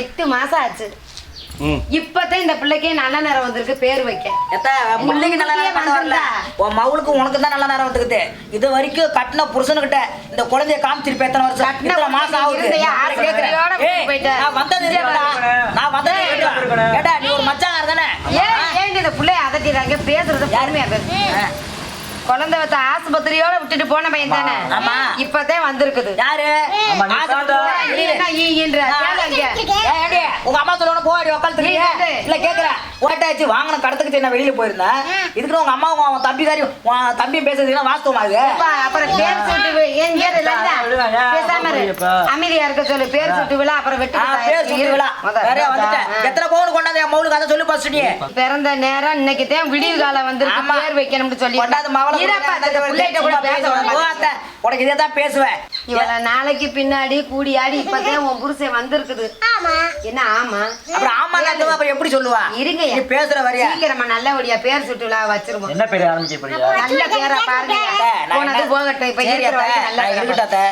எட்டு மாசம் ஆச்சு. இப்பதான் இந்த பிள்ளைக்கு நல்ல நேரம் வந்திருக்கு பேர் வைக்க. பிள்ளைக்கு நல்ல நேரம் வரல. உன் மவுளுக்கு உனக்கு தான் நல்ல நேரம் வந்துக்குது இது வரைக்கும் கட்டின புருஷனுக்கிட்ட இந்த குழந்தைய காமிச்சிருப்பேன் எத்தனை வருஷம்? கட்டின இத்தனை மாசம் ஆகுது. நான் வந்தது? நான் வந்தது? ஏடா நீ ஒரு மச்சான் தானே? ஏன் இந்த பிள்ளைய அதட்டிடுறாங்க பேசுறது பொறுமையா பேசு. குழந்தை வச்ச ஆஸ்பத்திரியோட விட்டுட்டு போன பையன் தானே? ஆமா. இப்பதான் வந்திருக்குது. யாரு? உங்க அம்மா போடி கேளு. இல்ல கேக்குறேன். ஓட்டாச்சு வாங்கின கடத்துக்கு நான் வெளியில போயிருந்தேன். இதுக்கு உங்க அம்மா உன் தம்பிக்காரி உன் தம்பி பேசுறதுலாம் வாஸ்தவமா இது? அப்பா, அப்புறம் பேர் சுட்டு. பேசாம இரு. அப்பா. அமைதியா இருக்க சொல்லு. பேர் சுட்டு விழா அப்புறம் வெட்டு பேர் சுட்டு விழா. வந்துட்டேன் எத்தனை பவுன் கொண்டாந்து என் மவுளுக்கு அதை சொல்லு ஃபர்ஸ்ட் நீ. பிறந்த நேரம் இன்னைக்கு தான் விடிவு காலம் வந்திருக்கு. பேர் வைக்கணும்னு சொல்லி கொண்டாந்து மவளை இருப்பா, அந்த பிள்ளைகிட்ட கூட பேச உனக்கு இதே தான் பேசுவேன். இவள நாளைக்கு பின்னாடி கூடி ஆடி இப்பதான் உன் புருஷன் வந்திருக்குது. என்ன ஆமா? அப்புறம் ஆமா நான் அப்புறம் எப்படி சொல்லுவா? இருங்க. நீ பேசுற வரியா? சீக்கிரமா நல்லபடியா பேர் சுட்டு விழா வச்சிருவோம். என்ன பேர் ஆரம்பிக்க போறியா நல்ல பேரா பாருங்க. போனது போகட்டும். இப்ப நல்ல அத்தை.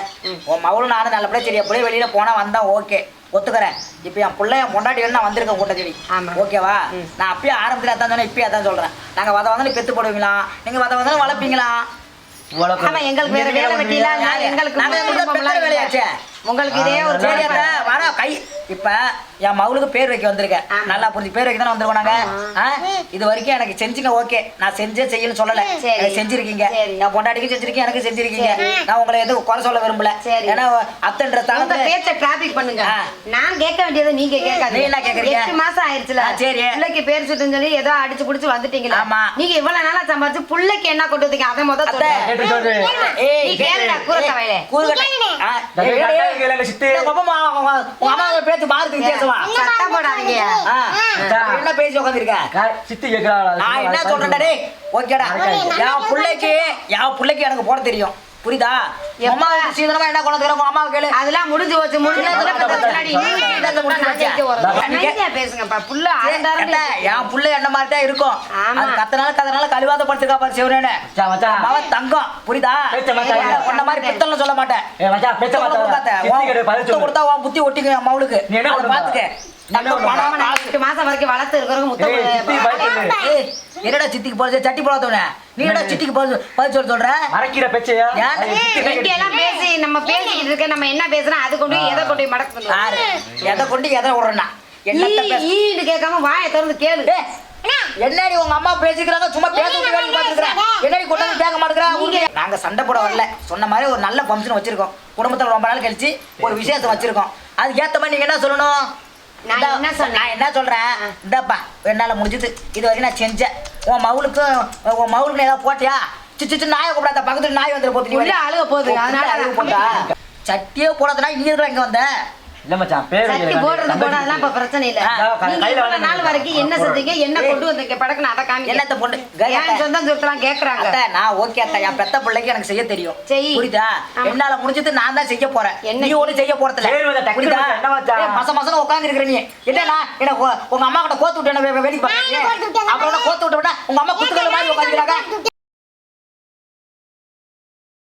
உன் மவளும் நானும் நல்லபடியா சரி அப்படியே வெளியில போனா வந்தா ஓகே. ஒத்துக்கிறேன். இப்ப என் பிள்ளை என் பொண்டாட்டி வேணும் நான் வந்திருக்கேன் கூட்ட செடி ஆமா. ஓகேவா? நான் அப்பயே ஆரம்பத்துல அதான் சொன்னேன் இப்பயே அதான் சொல்றேன். நாங்க வத வந்து பெத்து போடுவீங்களா? நீங்க வத வந்து வளர்ப்பீங்களா? எங்களுக்கு வேற வேலை வெட்டிலாம்? எங்களுக்கு. வேலையாச்சே. உங்களுக்கு இதே ஒரு. அத்தை, வர கை இப்ப என் மகளுக்கு பேர் வைக்க வந்திருக்கேன். நல்லா புரிஞ்சு பேர் வைக்க தானே வந்திருக்கோம் நாங்க? இது வரைக்கும் எனக்கு செஞ்சுங்க ஓகே நான் செஞ்சே செய்யணும்னு சொல்லல செஞ்சிருக்கீங்க சரி. என் பொண்டாட்டிக்கும் செஞ்சிருக்கீங்க எனக்கு செஞ்சிருக்கீங்க சரி. நான் உங்களை எதுவும் குறை சொல்ல விரும்பல சரி. ஏன்னா அத்தன்ற தாளத்துல பேச்ச டிராபிக் பண்ணுங்க. நான் கேட்க வேண்டியதை நீங்க கேட்காதீங்க நீ என்ன கேக்குறீங்க? எட்டு மாசம் ஆயிருச்சுல ஆ, சரி. பிள்ளைக்கு பேர் சுட்டுன்னு சொல்லி ஏதோ அடிச்சு புடிச்சு வந்துட்டீங்களா ஆமா. நீங்க இவ்வளவு நாளா சம்பாதிச்சு புள்ளைக்கு என்ன கொண்டு வந்தீங்க அதை முத அத்தை. சொல்லுங்க கேட்டு சொல்லு ஏய், நீ கேளுடா, கூரத்த வயலே. கூறுகட்டை. சித்து. இந்த உங்க அம்மா, உங்க அம்மாவை பேச்சு மாறுது வித்தியாசமா? சத்தம் போடாதீங்க. ஆ, என்ன பேசி உட்காந்துருக்க சித்தி கேக்குறாளா? நான் என்ன சொல்றேன்டா டேய் ஓகேடா. என் பிள்ளைக்கு என் பிள்ளைக்கு எனக்கு போட தெரியும். புரியுதா? அம்மா சீதனமா என்ன கொண்டு வந்துக்கிறோம் அம்மா கேளு. அதெல்லாம் முடிஞ்சு போச்சு முடிஞ்சு இல்ல, இல்ல, இல்ல, இல்ல, இல்ல, இல்ல, இல்ல, முடிஞ்சு போச்சு. அமைதியா பேசுங்கப்பா. புள்ள என் புள்ள என்ன மாதிரி தான் இருக்கும். அது கத்தனால கதனால கழுவாத படுத்துக்கா பாரு மச்சான். மவ தங்கம். புரியுதா. உன்ன மாதிரி பித்தளை சொல்ல மாட்டேன். கொடுத்தா உன் புத்தி ஒட்டிக்க மவளுக்கு? பாத்துக்க. மாசம் வரைக்கும் வளர்த்து இருக்கிறவங்க முத்தம் என்னடா சித்திக்கு போறது சட்டி போடாதவன. நீ என்னடா சித்திக்கு போறது பதில் சொல்ல சொல்ற? மறைக்கிற பேச்சையா. எல்லாம் பேசி நம்ம பேசிக்கிட்டு இருக்க நம்ம என்ன பேசுறோம் அது கொண்டு எதை கொண்டு மடக்கு பண்ணுவோம்? யாரு எதை கொண்டு எதை விடுறா ஈடு கேட்காம வாயை திறந்து கேளு. என்னடி உங்க அம்மா பேசிக்கிறாங்க சும்மா பேச என்னடி கொண்டு கேட்க மாட்டேங்கிறா? நாங்க சண்டை போட வரல. சொன்ன மாதிரி ஒரு நல்ல ஃபங்க்ஷன் வச்சிருக்கோம். குடும்பத்துல ரொம்ப நாள் கழிச்சு ஒரு விசேஷம் வச்சிருக்கோம். அதுக்கு ஏத்த மாதிரி நீங்க என்ன சொல்லணும்? என்ன? நான் என்ன சொல்றேன்? இந்தாப்பா என்னால முடிஞ்சது. இது வரைக்கும் நான் செஞ்சேன். உன் மவுளுக்கும் உன் மவுளுக்கு ஏதாவது போட்டியா? சிச்சு நாயை கூப்பிடாத பக்கத்துல நாய் வந்துட போகுது நீ உள்ள. அழுக போகுது, அதனால அழுக போகுதா? சட்டியே போடாதனா நீ இருக்கிற இங்க வந்த. இல்ல மச்சான் பேர் சட்டி. போடுறது. போடாதெல்லாம் இப்ப பிரச்சனை இல்ல. நீங்க இவ்வளவு வந்து நாள் வரைக்கும் என்ன செஞ்சீங்க? என்ன. கொண்டு வந்தீங்க படக்குன்னு அதை காமிக்க என்னத்த பொண்ணு? என் சொந்தம் சொத்தெல்லாம் கேக்குறாங்க. அத்தை, நான் ஓகே அத்தை. என் பெத்த பிள்ளைக்கு எனக்கு செய்ய தெரியும். செய். புரியுதா. என்னால முடிஞ்சது நான் தான் செய்ய போறேன். என்ன நீ ஒண்ணு செய்ய மச்சான், டக்குனு புரியுதா? மச மசன உட்கார்ந்து இருக்கிற நீ. என்னடா என்ன உங்க அம்மா கிட்ட கோத்து விட்டு என்ன வேடிக்கை